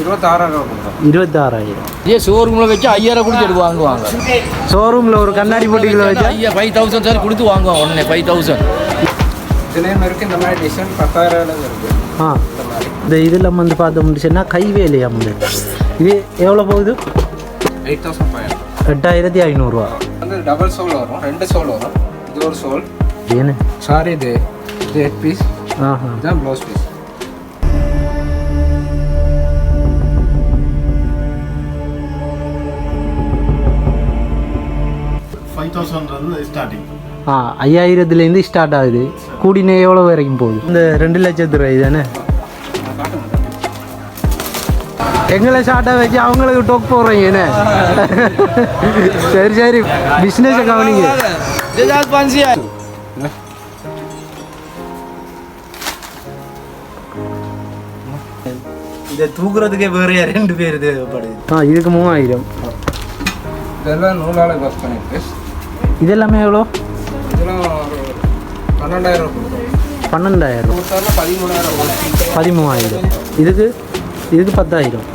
இருபத்தாறாயிரம் இருபத்தாறாயிரம். இதே ஷோரூமில் வச்சு ஐயாயிரம் கொடுத்து எடுத்து வாங்குவாங்க. ஷோரூமில் ஒரு கண்ணாடி போட்டிகளை வச்சா? ஐயா ஃபைவ் தௌசண்ட் சார் கொடுத்து வாங்குவாங்க உடனே ஃபைவ் தௌசண்ட் இதுலேயும் இருக்குது இந்த மாதிரி டிசைன் பத்தாயிரம் இருக்குது ஆ இந்த இதில் வந்து பார்த்து முடிச்சுன்னா கைவேலையா வந்து இது எவ்வளோ போகுது? எயிட் தௌசண்ட் ஃபைவ் எட்டாயிரத்தி ஐநூறுரூவா வந்து டபுள் சோல் வரும் ரெண்டு சோல் வரும். இது ஒரு சோல் ஏன்னு சாரி இது இது ஹெட் பீஸ் ஆஹா. இதுதான் ப்ளவுஸ் பீஸ் ஃபைவ் தௌசண்ட் வந்து ஸ்டார்டிங் ஆ ஐயாயிரத்துலேருந்து ஸ்டார்ட் ஆகுது. கூடினே எவ்வளோ வரைக்கும் போகுது? இந்த ரெண்டு லட்சத்து ரூபாய் தானே எங்களை ஷார்ட்டாக வச்சு அவங்களுக்கு டொக் போடுறீங்க என்ன? சரி சரி. பிஸ்னஸை கவனிங்க. இதை தூக்குறதுக்கே வேறைய ரெண்டு பேர் தேவைப்படுது. ஆ இதுக்கு மூவாயிரம். இதெல்லாம் நூலால் ஒர்க் பண்ணியிருக்கு இதெல்லாமே எவ்வளோ பன்னெண்டாயிரம் பன்னெண்டாயிரம் பதிமூவாயிரம் இதுக்கு இதுக்கு பத்தாயிரம்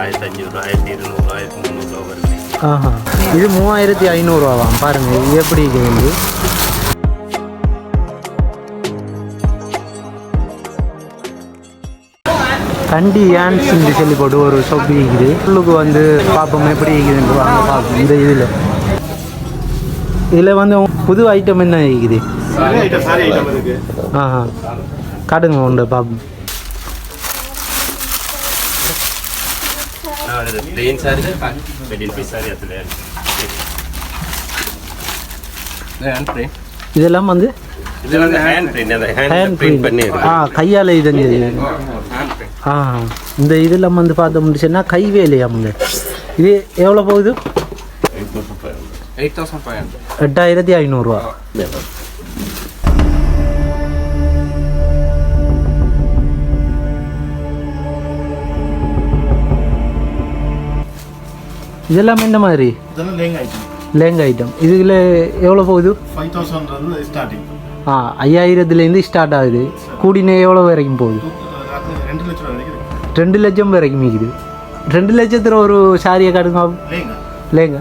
ஆயிரத்தி அஞ்சூறு ஆயிரத்தி இருநூறு ஆயிரத்தி முந்நூறுரூவா வருது ஆஹா. இது மூவாயிரத்தி ஐநூறுரூவாவாம் பாருங்க இது எப்படி இருக்குது கண்டி ஏன்ஸ்ன்னு சொல்லி போட்டு ஒரு சொப்பு இருக்குது. உள்ளுக்கு வந்து பார்ப்போம் எப்படி இருக்குதுன்ட்டு வாங்க பார்ப்போம். இந்த இதில். இதில் வந்து புது ஐட்டம் என்ன இருக்குது? ஆஹா. காட்டுங்க உண்டு பார்ப்போம் இதெல்லாம் வந்து கையால் இதஞ்சது ஆ இந்த இதெல்லாம் வந்து பார்த்தோம் முடிச்சுன்னா கை முன்னே இது எவ்வளோ போகுது? எயிட் தௌசண்ட் ஃபைவ் ஹண்ட்ரட் எட்டாயிரத்தி ஐநூறுரூவா இதெல்லாம் என்ன மாதிரி? இதெல்லாம் லேங் ஐட்டம். லேங்க ஐட்டம். இதுல எவ்வளோ போகுது? ஃபைவ் தௌசண்ட் ஸ்டார்டிங் ஆ ஐயாயிரத்துலேருந்து ஸ்டார்ட் ஆகுது. கூடினே எவ்வளோ வரைக்கும் போகுது? ரெண்டு லட்சம் ரெண்டு லட்சம் வரைக்கும் இருக்குது. ரெண்டு லட்சத்தில் ஒரு சாரியை காட்டுங்க. லேங்க.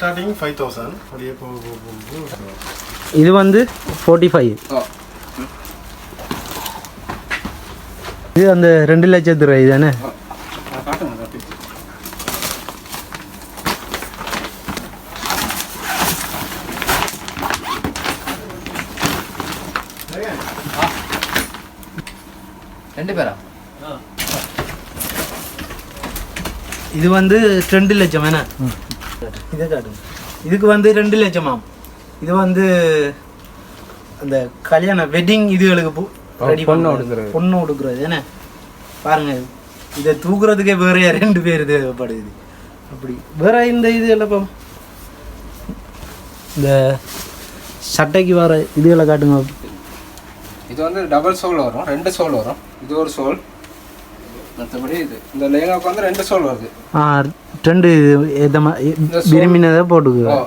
ஸ்டார்டிங் ஃபைவ் தௌசண்ட் அப்படியே போக போக போக போக இது வந்து ஃபோர்ட்டி ஃபைவ் இது அந்த ரெண்டு லட்சத்து ரூபாய் தானே? ரெண்டு பேரா? இது வந்து ரெண்டு லட்சம் என்ன? இதை காட்டுங்க. இதுக்கு வந்து ரெண்டு லட்சமாம். இது வந்து அந்த கல்யாண வெட்டிங் இதுகளுக்கு பு- ready பொண்ணு பண்றது. உடுக்குறது. பொண்ணு உடுக்குறது என்ன? பாருங்க இதை தூக்குறதுக்கே வேறைய ரெண்டு பேர் தேவைப்படுது. அப்படி. வேற இந்த இது எல்லாம் இந்த சட்டைக்கு வர இதுகளை காட்டுங்க. இது வந்து டபுள் சோல் வரும். ரெண்டு சோல் வரும். இது ஒரு சோல். மற்றபடி இது. இந்த லேங்காவுக்கு வந்து ரெண்டு சோல் வருது. ஆ ரெண்டு சோல்- விரும்பினதை ஓ போட்டுக்குது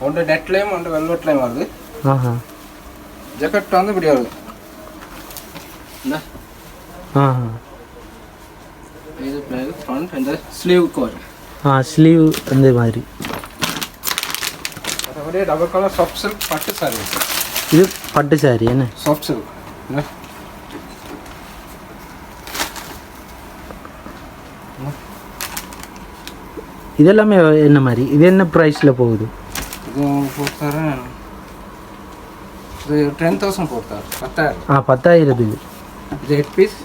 ஒன்று நெட்லேயும் ஒன்று வெல்வெட்லேயும் வருது. ஆஹா. ஜக்கெட் வந்து இப்படி வருது. இந்த. ஆஹா. இது ஃப்ரண்ட் இந்த ஸ்லீவுக்கு வரும். ஆ ஸ்லீவ் அந்த மாதிரி. மற்றபடி டபுள் கலர் சாஃப்ட் சில்க் பட்டு சாரி இது பட்டு சாரி என்ன? சாஃப்ட் சில்க் இதெல்லாமே என்ன மாதிரி? இது என்ன ப்ரைஸில் போகுது? இது இது டென் தௌசண்ட் போட்டார் பத்தாயிரம். ஆ பத்தாயிரத்துக்கு. இது ஹெட் பீஸ்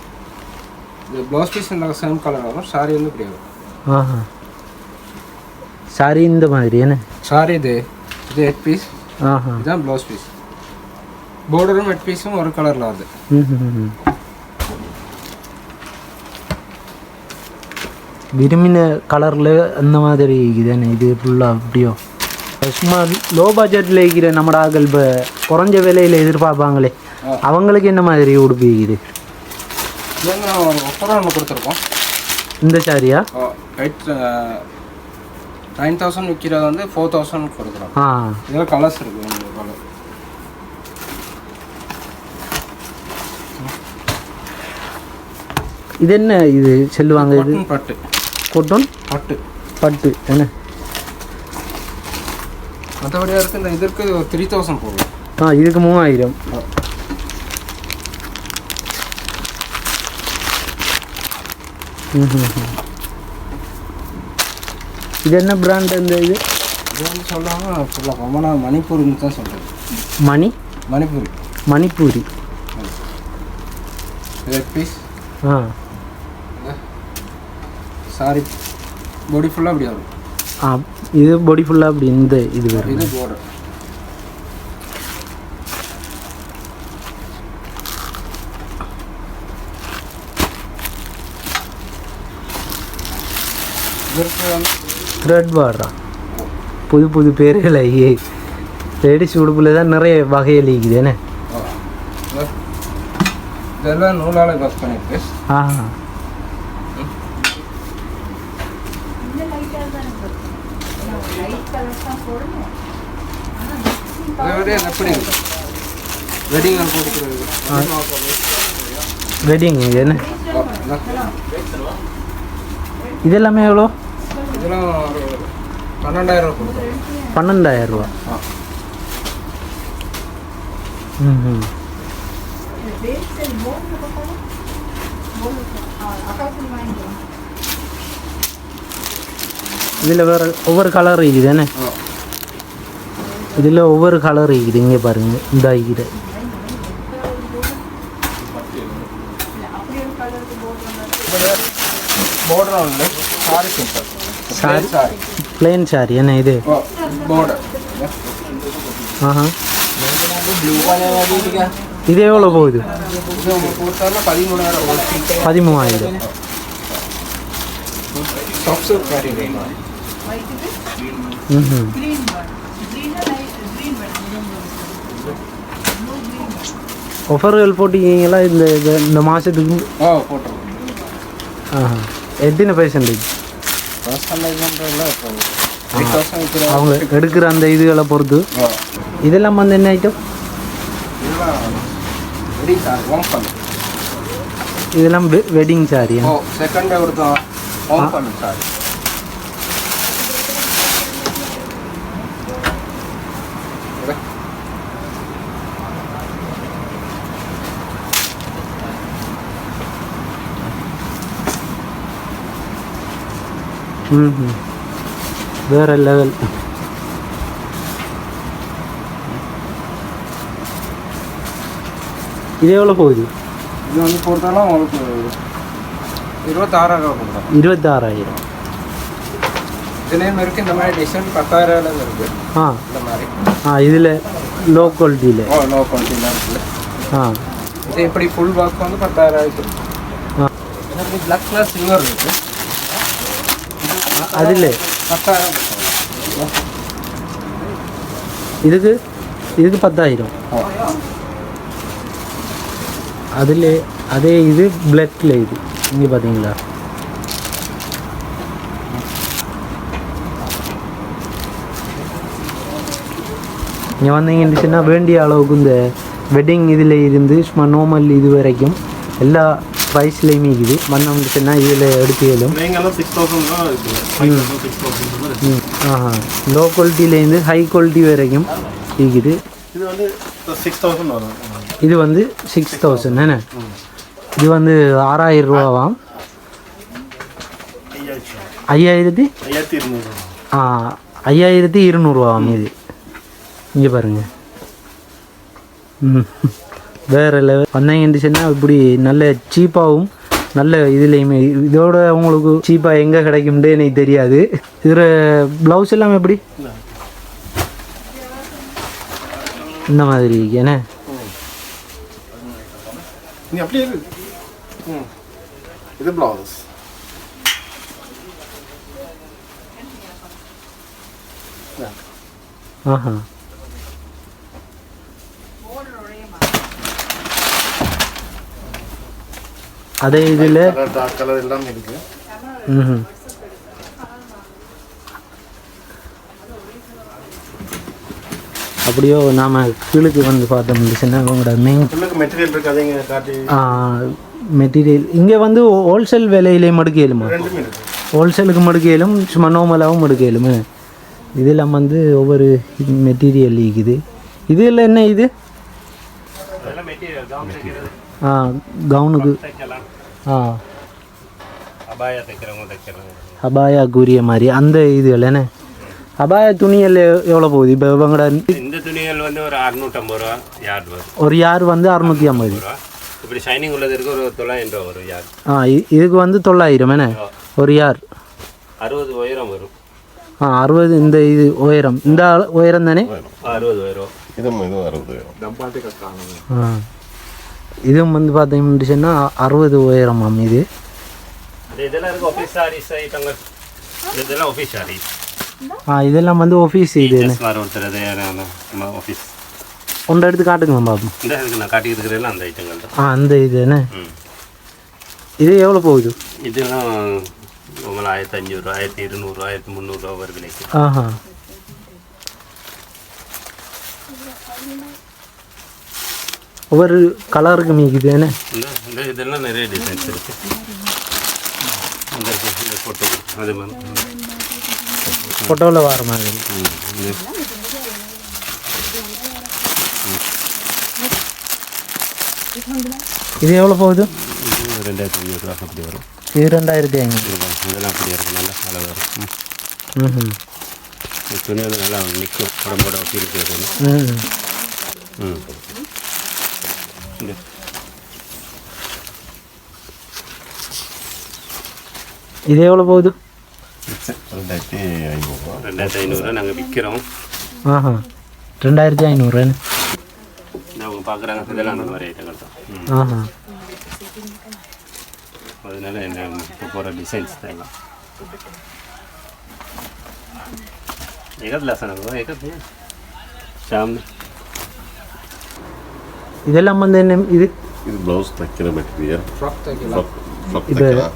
இது ப்ளவுஸ் பீஸ் இந்த சேம் கலர் வரும் சாரி வந்து இப்படி வரும். ஆஹா. சாரி இந்த மாதிரி என்ன? சாரி இது. இது ஹெட் பீஸ் ஆஹா. இதுதான் ப்ளவுஸ் பீஸ் பார்டரும் ஹெட் பீஸும் ஒரு கலரில் வருது. ம், ம், விரும்பின கலரில் அந்த மாதிரி இருக்குதானே இது ஃபுல்லாக அப்படியோ? சும்மா லோ பட்ஜெட்டில் இருக்கிற நம்ம ஆக்கள் இப்போ குறைஞ்ச விலையில் எதிர்பார்ப்பாங்களே. அவங்களுக்கு என்ன மாதிரி உடுப்பு இருக்குது இது வந்து நம்ம ஒரு ஒப்பரம் ஒன்று கொடுத்துருக்கோம். இந்த சாரியா நைன் தௌசண்ட் விற்கிறது வந்து ஃபோர் தௌசண்ட் கொடுக்குறோம். ஆ. இதில் கலர்ஸ் இருக்குது கலர் இது என்ன இது? சொல்லுவாங்க இது? பட்டு. கொட்டன் பட்டு. பட்டு. என்ன? மற்றபடியாக இருக்குது இந்த இதற்கு ஒரு த்ரீ தௌசண்ட் போகும் ஆ இதுக்கு மூவாயிரம். இது என்ன பிராண்ட் இந்த இது? இது வந்து சொல்லாமல் ஃபுல்லாக காமனாக மணிப்பூர்னு தான் சொல்கிறது மணி? மணிப்பூரி. மணிப்பூரி. பீஸ் ஆ. சாரி பாடி ஃபுல்லாக அப்படி வரும் ஆ இது பாடி ஃபுல்லாக அப்படி இந்த இது வரும் இது வந்து த்ரெட் பார்டா புது புது பேர்கள் ஐயே லேடிஸ் உடுப்பில் தான் நிறைய வகைகள் இருக்குது என்ன? இதெல்லாம் நூலால் ஒர்க் பண்ணியிருக்கு ஆ இதை விட இது எப்படி வெட்டிங் என்ன? இதா. எல்லாமே எவ்வளோ பன்னெண்டாயிரம் பன்னெண்டாயிரம் ரூபா. ம் இதில் வேறு ஒவ்வொரு கலர் இருக்குது ஆ. இதில் ஒவ்வொரு கலர் இருக்குது இங்கே பாருங்க இந்த உண்டு. Sorry Saree? சாரி என்ன இது? ஆஹா. ப்ளூ இது எவ்வளோ போகுது பதிமூவாயிரம் ம் ஆஃபர்கள் போட்டிருக்கீங்களா? இந்த இந்த- இந்த மாதத்துக்கு ஓ போட்டுருவோம் ஆஹா. எத்தனை பர்சன்டேஜ் அவங்க எடுக்கிற அந்த இதுகளை பொறுத்து. இதெல்லாம் வந்து என்ன ஐட்டம் இதெல்லாம் வெட்டிங் சாரி ஓ செகண்ட் பண்ணு சார் ம் வேற லெவல் இது எவ்வளோ போகுது? இது வந்து கொடுத்தாலும் உங்களுக்கு இருபத்தாறாயிரம் ரூபா கொடுக்குறோம் இருபத்தாறாயிரம். இதுலேயும் இருக்குது இந்த மாதிரி டிசைன் பத்தாயிரம் இருக்குது ஆ. இந்த மாதிரி. ஆ இதில் லோ. குவாலிட்டியில் ஓ லோ குவாலிட்டிலாம் இருக்குது ஆ. இது இப்படி ஃபுல் பாக்ஸ் வந்து பத்தாயிரம் ஆயிடுச்சு ஆ. எனக்கு பிளாக் கலர் சில்வர் இருக்குது அதில். பத்தாயிரம் இதுக்கு இதுக்கு பத்தாயிரம். ஓ அதில் அதே இது பிளக்கில் இது. இங்கே பார்த்தீங்களா இங்கே வந்தீங்கன்னு சொன்னால் வேண்டிய அளவுக்கு இந்த வெட்டிங் இதில் இருந்து சும்மா நோமல் இது வரைக்கும் எல்லா ப்ரைஸ்லேயுமே இருக்குது. வந்தோம்னு சொன்னால் இதில் எடுத்து இயலும் நீங்கெல்லாம் சிக்ஸ் தௌசண்ட் தான் இருக்குது ஃபைவ் தௌசண்ட் சிக்ஸ் தௌசண்ட் ம். ஆஹா. லோ குவாலிட்டிலேருந்து ஹை குவாலிட்டி வரைக்கும் இருக்குது. இது வந்து சிக்ஸ் தௌசண்ட் வரும். இது வந்து சிக்ஸ் தௌசண்ட் என்ன? இது வந்து ஆறாயிரம் ரூபாவாம். ஐயாயிரத்தி. ஆ ஐயாயிரத்தி இருநூறுவாம் இது. இங்கே பாருங்க. ம். வேறு லெவல் வந்தீங்கன்னு சொன்னால் இப்படி நல்ல சீப்பாகவும் நல்ல இதுலேயுமே. இதோட உங்களுக்கு சீப்பாக எங்கே கிடைக்கும்னு எனக்கு தெரியாது. இதில் ப்ளவுஸ் எல்லாம் எப்படி? இந்த மாதிரி ம். இது ப்ளவுஸ் ஆஹா. அதே இதில் கலர் டார்க் கலர் எல்லாமே இருக்கு. ம் அப்படியோ நாம் கீழுக்கு வந்து பார்த்தோம்னு சொன்னால் உங்களோட மெயின் மெட்டீரியல் இருக்கு அதைங்க காட்டி. மெட்டீரியல் இங்கே வந்து ஹோல்சேல் விலையிலே மடுக்கையிலுமா ஹோல்சேலுக்கு மடுக்கையிலும் சும்மா நார்மலாகவும் மடுக்கையிலும் இதெல்லாம் வந்து ஒவ்வொரு மெட்டீரியல் இருக்குது. இதில் என்ன இது? ஆ கவுனுக்கு ஆ. அபாயா தைக்கிறவங்க தைக்கிறாங்க மாதிரி அந்த இதுகள் என்ன? அபாய துணிகள் எவ்வளோ போகுது? இப்போ இவங்களோட இந்த துணிகள் வந்து ஒரு அறுநூற்றம்பது ரூபா யார்டு வரும். ஒரு யார் வந்து அறுநூற்றி ஐம்பது. ரூபா. இப்படி ஷைனிங் உள்ளது இருக்கு ஒரு தொள்ளாயிரம் ரூபா வரும் யார் ஆ இதுக்கு வந்து தொள்ளாயிரம் என்ன? ஒரு யார் அறுபது உயரம் வரும். ஆ அறுபது இந்த இது உயரம். இந்த உயரம் தானே? அறுபது உயரம். இதுவும் இதுவும் அறுபது ஆ. இதுவும் வந்து பார்த்தீங்கன்னு சொன்னால் அறுபது உயரமாம் இது. ஆ இதெல்லாம் வந்து ஆஃபீஸ் இது ஒன்றை எடுத்து காட்டுங்க பாப்போம் நான் இருக்கிறேன் அந்த ஐட்டங்கள் ஆ அந்த இது என்ன? இது எவ்வளோ போகுது? இதெல்லாம் ஆயிரத்தி அஞ்சூறு ஆயிரத்தி இருநூறு ஆயிரத்தி முந்நூறுரூவா விலைக்கு. ஆஹா. ஒவ்வொரு கலருக்கு மீக்குது என்ன? இந்த இதெல்லாம் நிறைய டிசைன்ஸ் இருக்கு. ஃபோட்டோ அது மாதிரி. ஃபோட்டோவில் வர மாதிரி. இது. எவ்வளோ போகுது? ரெண்டாயிரத்தி அஞ்சூறுரூவா அப்படி வரும். இது ரெண்டாயிரத்தி ஐநூறு. இதெல்லாம் அப்படி இருக்கும் நல்லா அளவு வரும். ம். துணி வந்து நல்லா நிற்கும் உடம்போட ஒட்டி இருக்கிறது ம் ம். இங்கே இது எவ்வளோ போகுது ரெண்டாயிரத்தி ஐநூறுரூவா ரெண்டாயிரத்தி ஐநூறுரூவா நாங்கள் விற்கிறோம் ஆஹா ரெண்டாயிரத்தி ஐநூறுரூவான்னு அவங்க பார்க்குறாங்க இதெல்லாம் அந்த மாதிரி ஐட்டங்கள் தான் ஆஹா அதனால என்ன இப்போ போகிற டிசைன்ஸ் தான் எல்லாம் ஏகத்லாசன் ஏகத்யா ஷாம்னு இதெல்லாம் வந்து என்ன இது இது ப்ளவுஸ் தைக்கிற மெட்டீரியல் ஃப்ராக் தைக்கலாம் ஃப்ராக் இது- தைக்கலாம்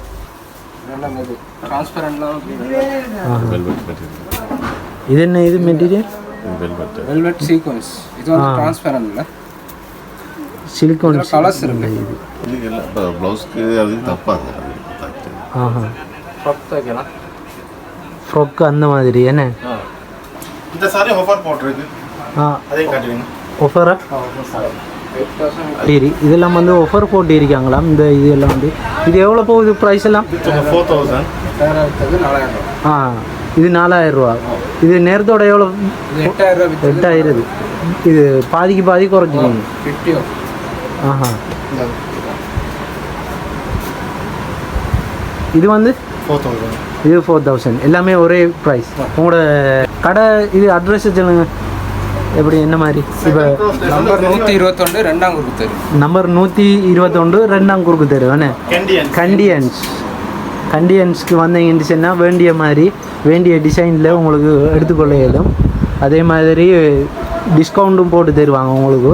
இது என்ன இது மெட்டீரியல் வெல்வெட் வெல்வெட் சீக்வன்ஸ் இது வந்து டிரான்ஸ்பரண்ட் இல்லை சிலிக்கான் கலர்ஸ் இருக்கு இது எல்லாம் ப்ளவுஸ்க்கு அது தப்பாங்க அது ஆஹா ஃப்ராக் தைக்கலாம் அந்த மாதிரி என்ன இந்த சாரி ஆஃபர் போட்டிருக்கு ஆ அதையும் காட்டுவீங்க எயிட் தௌசண்ட் சரி இதெல்லாம் வந்து ஒஃபர் போட்டு இருக்காங்களாம் இந்த இது எல்லாம் வந்து. இது எவ்வளோ போகுது ப்ரைஸ் எல்லாம்? ஃபோர் தௌசண்ட் ஆ இது நாலாயிரம் ரூபா. இது நேரத்தோட எவ்வளோ எட்டாயிரம். இது பாதிக்கு பாதி குறைச்சிக்கோங்க ஃபிஃப்டி ஆஹா. இது வந்து? ஃபோர் தௌசண்ட் இது ஃபோர் தௌசண்ட் எல்லாமே ஒரே ப்ரைஸ் உங்களோட கடை இது அட்ரஸ் சொல்லுங்க. எப்படி என்ன மாதிரி? இப்போ நம்பர் நூற்றி இருபத்தொன்று ரெண்டாம் குரூப் தெரு நம்பர் நூற்றி இருபத்தொன்று ரெண்டாம் குறுக்கு தெரு கண்டியன்ஸ் கண்டியன்ஸ்க்கு வந்தீங்கன்னு சொன்னால் வேண்டிய மாதிரி வேண்டிய டிசைனில் உங்களுக்கு எடுத்துக்கொள்ள இயலும் அதே மாதிரி டிஸ்கவுண்ட்டும் போட்டு தருவாங்க உங்களுக்கு.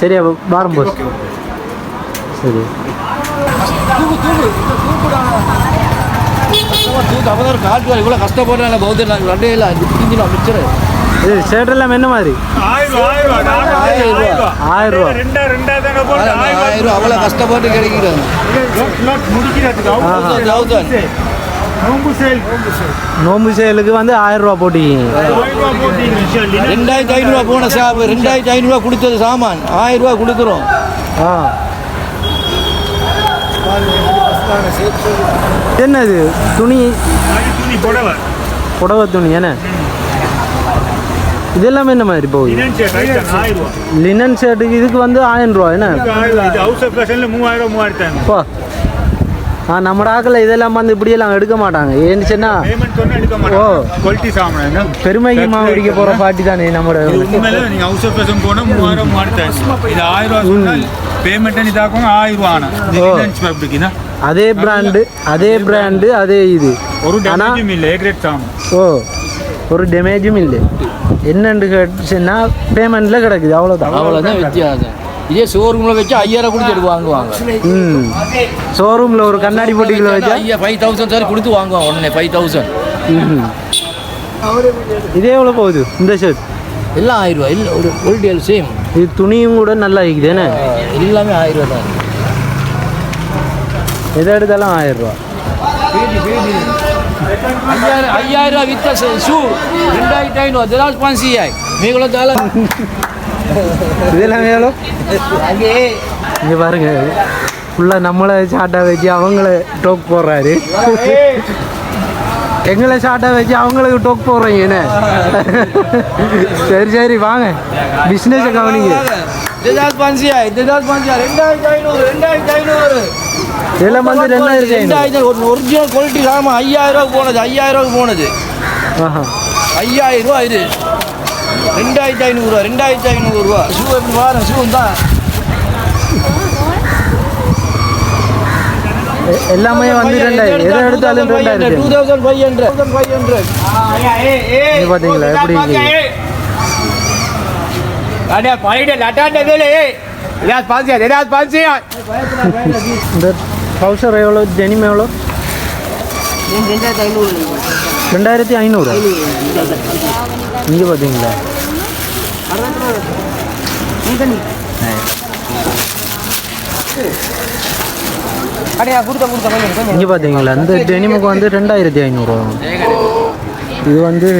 சரி அப்போ வாரம் போஸ் சரி. இவ்வளோ கஷ்டப்படுறாங்க பௌத்த ரெண்டே இல்லை இன்ஜின் மிச்சர் இது ஷர்ட் எல்லாம் என்ன மாதிரி? ஆயிரம் ரூபா. ஆயிரம் ரூபா அவ்வளோ கஷ்டப்பட்டு கிடைக்கிறது தௌசண்ட் நோம்பு சேலுக்கு வந்து ஆயிரம் ரூபா போட்டிக்கிங்க ரெண்டாயிரத்தி ஐநூறுரூவா போன ஷாப்பு ரெண்டாயிரத்தி ஐநூறுரூவா கொடுத்தது சாமான். ஆயிரம் ரூபா கொடுக்குறோம். ஆ. என்னது? துணி? புடவை துணி என்ன? இதெல்லாம் என்ன மாதிரி போகுது? லினன் ஷர்ட்டுக்கு இதுக்கு வந்து ஆயிரம் ரூபா என்ன? மூவாயிரம் மூவாயிரத்தி ஆ நம்ம ஆக்கில் இதெல்லாம் வந்து இப்படியெல்லாம் எடுக்க மாட்டாங்க. ஏன்னுச்சுன்னா பேமெண்ட் சொன்னா எடுக்க ஓ. குவாலிட்டி சாமான் பெருமைக்கு மாவு அடிக்க போகிற பாட்டி தானே நம்மளோட இது உண்மையில நீங்க ஹவுஸ் ஆஃப் பேசம் போனா மூவாயிரம் மூவாயிரத்தி ஐநூறு. இது ஆயிரம் ரூபா சொன்னால் பேமெண்ட் இதாக்கும் ஆயிரம் ரூபா ஆனா. இது ஓ. ரிலையன்ஸ் ஃபேப்ரிக்னா அதே பிராண்டு அதே பிராண்டு அதே இது. ஒரு ஓ. ஒரு டேமேஜும் இல்லை என்னன்னு கேட்டுச்சுன்னா பேமெண்ட்டில் கிடக்குது அவ்வளோதான் அவ்வளோதான் வித்தியாசம் இதே ஷோரூமில் வச்சு ஐயாயிரம் கொடுத்து வாங்குவாங்க ம் ஷோரூமில் ஒரு கண்ணாடி பொட்டிகளை வச்சா ஐயா ஃபைவ் தௌசண்ட் சார் கொடுத்து வாங்குவாங்க உடனே ஃபைவ் தௌசண்ட் இதே எவ்வளோ போகுது இந்த ஷர்ட் எல்லாம் ஆயிரம் ரூபா இல்லை ஒரு ஒரு டேல் சேம் இது துணியும் கூட நல்லா இருக்குது என்ன எல்லாமே ஆயிரம் ரூபா தான் எதை எடுத்தாலும் ஆயிரம் ரூபா ஐயாயிரம் ஐயாயிரம் ரூபா வித்த ஷூ ரெண்டாயிரத்தி ஐநூறு திராஸ் பான்சி ஆய் மீகுல தால இதெல்லாம் எவ்வளோ? இங்கே பாருங்க. ஃபுல்லாக நம்மளை ஷார்ட்டாக வச்சு அவங்கள டோக் போடுறாரு. எங்களை ஷார்ட்டாக வச்சு அவங்களுக்கு டோக் போடுறீங்க என்ன? சரி சரி வாங்க. பிஸ்னஸை கவனிங்க. ரெண்டாயிரத்தி ஐநூறு ரெண்டாயிரத்தி ஐநூறு. இதெல்லாம் வந்து ரெண்டாயிரத்தி ரெண்டாயிரத்தி ஒரு ஒரிஜினல் குவாலிட்டி சாமான் ஐயாயிரம் ரூபா போனது ஐயாயிரம் ரூபா போனது. ஐயாயிரம் ரூபா இது ரெண்டாயிரத்தி ஐநூறுரூவா ரெண்டாயிரத்தி ஐநூறுரூவா ஷூ எப்படி வாரம் ஷூ தான் எல்லாமே வந்து ரெண்டாயிரம் எதை எடுத்தாலும் டூ ரெண்டாயிரத்தி thousand five hundred five hundred பார்த்தீங்களா? எப்படி அடே பழைய லட்டாண்ட வேலை இதாஸ் பான்சியா இதாஸ் பான்சியா இந்த ட்ரௌசர் எவ்வளோ டெனிம் எவ்வளோ ரெண்டாயிரத்தி ஐநூறு இங்கே பார்த்தீங்களா இங்கே பார்த்தீங்களா இந்த டெனிமுக்கு வந்து ரெண்டாயிரத்தி ஐநூறு இது வந்து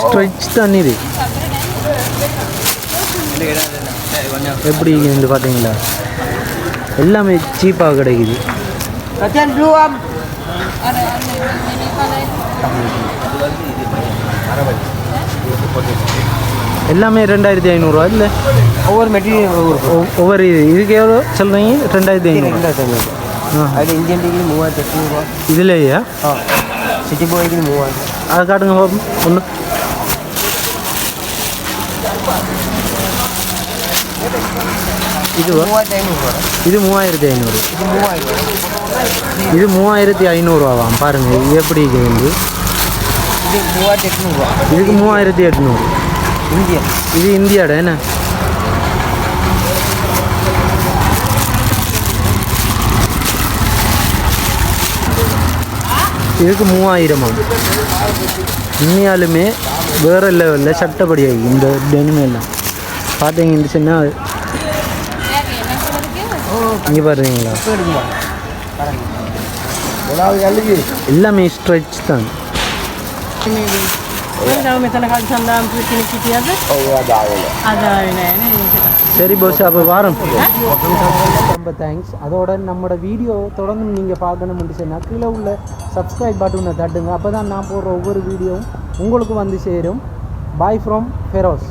ஸ்ட்ரெச் தண்ணி இது எப்படி இருந்து பார்த்தீங்களா? எல்லாமே சீப்பாக கிடைக்குது. எல்லாமே ரெண்டாயிரத்தி ஐநூறுரூவா இல்லை? ஒவ்வொரு மெட்டீரியல் ஒவ்வொரு இது இதுக்கு எவ்வளோ சொல்கிறீங்க ரெண்டாயிரத்தி ஐநூறு. ரெண்டாயிரத்தி ஐநூறு. ஆ. அதில் இந்தியன் டிகிரி மூவாயிரத்தி எட்நூறுபா இதுலேயா? ஆ. சிட்டி போய்க்கு மூவாயிரம். அதை காட்டுங்க ஒன்று இதுவா மூவாயிரத்தி ஐநூறுபா இது மூவாயிரத்தி ஐநூறு. இது மூவாயிரம் இது மூவாயிரத்தி ஐநூறுரூவாவாம் பாருங்கள் இது எப்படி இது மூவாயிரத்தி எட்நூறுபா இதுக்கு மூவாயிரத்தி எட்நூறு. இந்தியன். இது இந்தியாடா என்ன? இதுக்கு மூவாயிரமாம். உண்மையாலுமே வேறு லெவலில் சட்டப்படியாகி இந்த டெனிமே எல்லாம். பார்த்தீங்கன்னு சொன்னால் இங்கே பாருங்களா. எல்லாமே ஸ்ட்ரெச் தான். சரி போஸ் அப்போ வாரம். ரொம்ப தேங்க்ஸ் அதோட நம்மளோட வீடியோ தொடர்ந்து நீங்கள் பார்க்கணும்னு சொன்னால் கீழே உள்ள சப்ஸ்கிரைப் பட்டனை தட்டுங்க. அப்போ தான் நான் போடுற ஒவ்வொரு வீடியோவும் உங்களுக்கு வந்து சேரும். Bye from Feroz